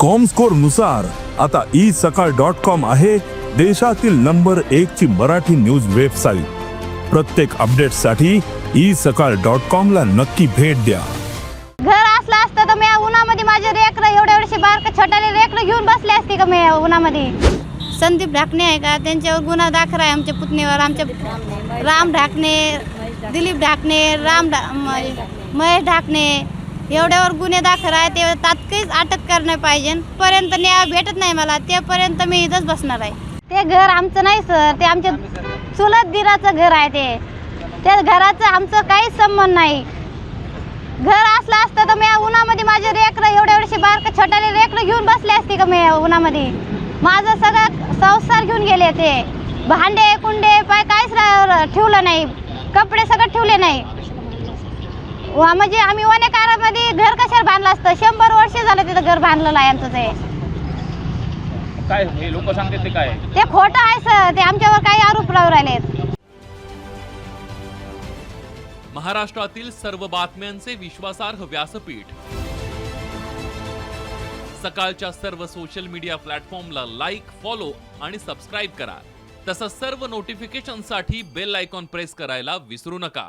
कॉमस्कोरनुसार आता ई सकाळ dot com आहे देशातील नंबर एक ची मराठी न्यूज वेबसाईट प्रत्येक अपडेटसाठी ई सकाळ डॉट कॉम ला नक्की भेट द्या. घर असलं असतं तर मी उन्हामध्ये माझे रेकडं एवढे एवढे बारक छोटाले रेकडं घेऊन बसले असते का मी उन्हामध्ये? संदीप ढाकणे आहे का? त्यांच्यावर गुन्हा दाखल आहे आमच्या पुतणीवर. आमच्या राम ढाकणे दिलीप ढाकणे राम महेश ढाकणे एवढ्यावर गुन्हे दाखल आहे ते तात्काळीच अटक करणं पाहिजे. पर्यंत न्याय भेटत नाही मला तेपर्यंत मी इथंच बसणार आहे. ते घर आमचं नाही सर. ते आमच्या चुलत दिराचं घर आहे ते. त्या घराचं आमचं काहीच संबंध नाही. घर असलं असतं तर मी उन्हामध्ये माझे रेकडं एवढे एवढ्याशी बारक छोट्याले रेकडं घेऊन बसले असते का मी उन्हामध्ये? माझं सगळं संसार घेऊन गेले ते. भांडे कुंडे पाय काहीच ठेवलं नाही. कपडे सगळं ठेवले नाही. वा म्हणजे आम्ही वनेकारामध्ये घर कशाला बांधलं असतं? शंभर वर्ष झालं तिथं घर बांधलेलं आहे आमचं ते. काय हे लोक सांगतात ते काय? ते खोटं आहे सर. ते आमच्यावर काही आरोप लावून राहिलेत. महाराष्ट्रातील सर्व बातम्यांचे विश्वासार्ह व्यासपीठ. सकाळच्या सर्व सोशल मीडिया प्लॅटफॉर्मला लाईक फॉलो आणि सबस्क्राईब करा. तसंच सर्व नोटिफिकेशनसाठी बेल आयकॉन प्रेस करायला विसरू नका.